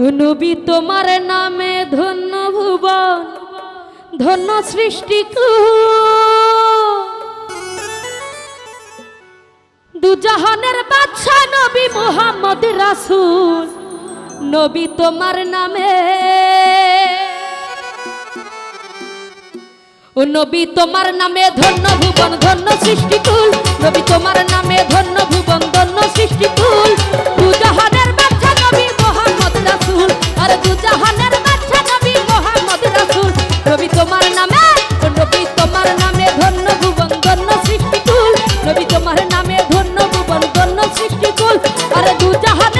নবী, তোমার নামে ধন্য ভুবন, ধন্য সৃষ্টি দুজাহানের বাদশা নবী মোহাম্মদ রাসূল, নবী তোমার নামে। ও নবী, তোমার নামে ধন্য ভুবন, ধন্য সৃষ্টিকুল নবী, তোমার নামে ধন্য আর দুজাহানের বাদশা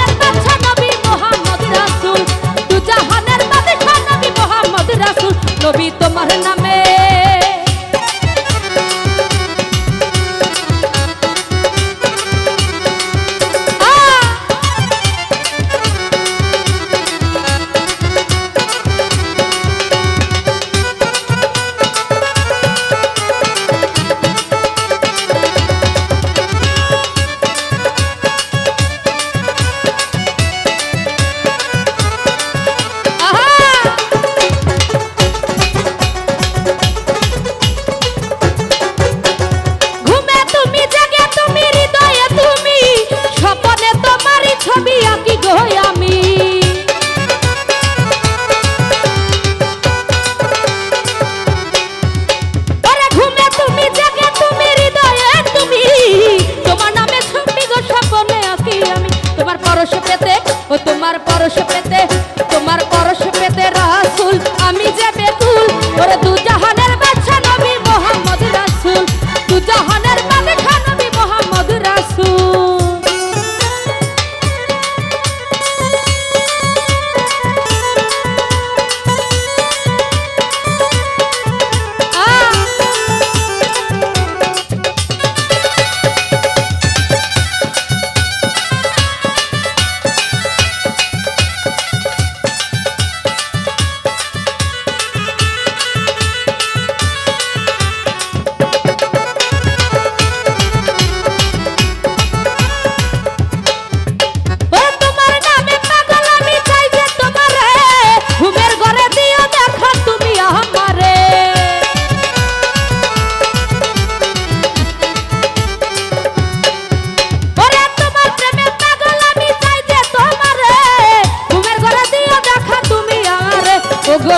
তোমার পরশ পেতে ও তোমার পরশ পেতে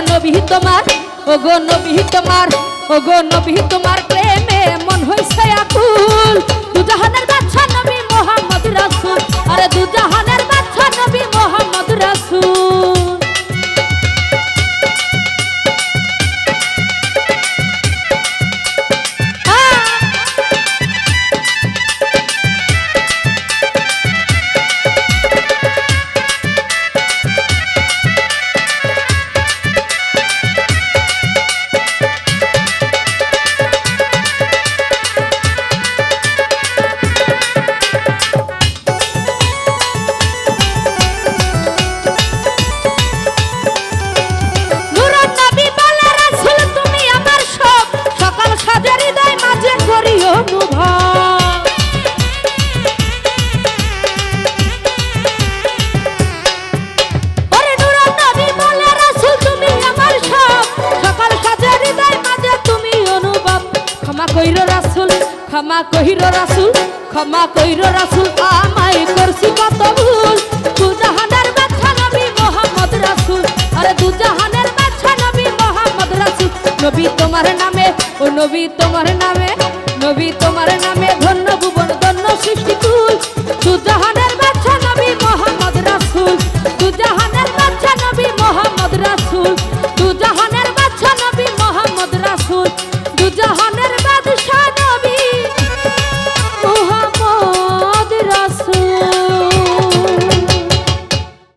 নবী তোমার ও গো নবী তোমার ও গো নবী তোমার প্রেমে মন হইছে আকুল। দুজাহানের ক্ষমা কহির রাসুল, ক্ষমা কহির রাসুল, আমায় করছি কত ভুল। দুজাহানের বাচ্চা নবী মোহাম্মদ রাসুল, আরে দুজাহানের বাচ্চা নবী মোহাম্মদ রাসুল। নবী তোমার নামে, ও নবী তোমার নামে, নবী তোমার নামে ধন্য ভুবন, ধন্য সৃষ্টি কুল। দুজাহানের বাচ্চা নবী মোহাম্মদ রাসুল, দুজাহানের বাচ্চা নবী মোহাম্মদ রাসুল, দুজাহানের বাচ্চা নবী মোহাম্মদ রাসুল, দুজাহানের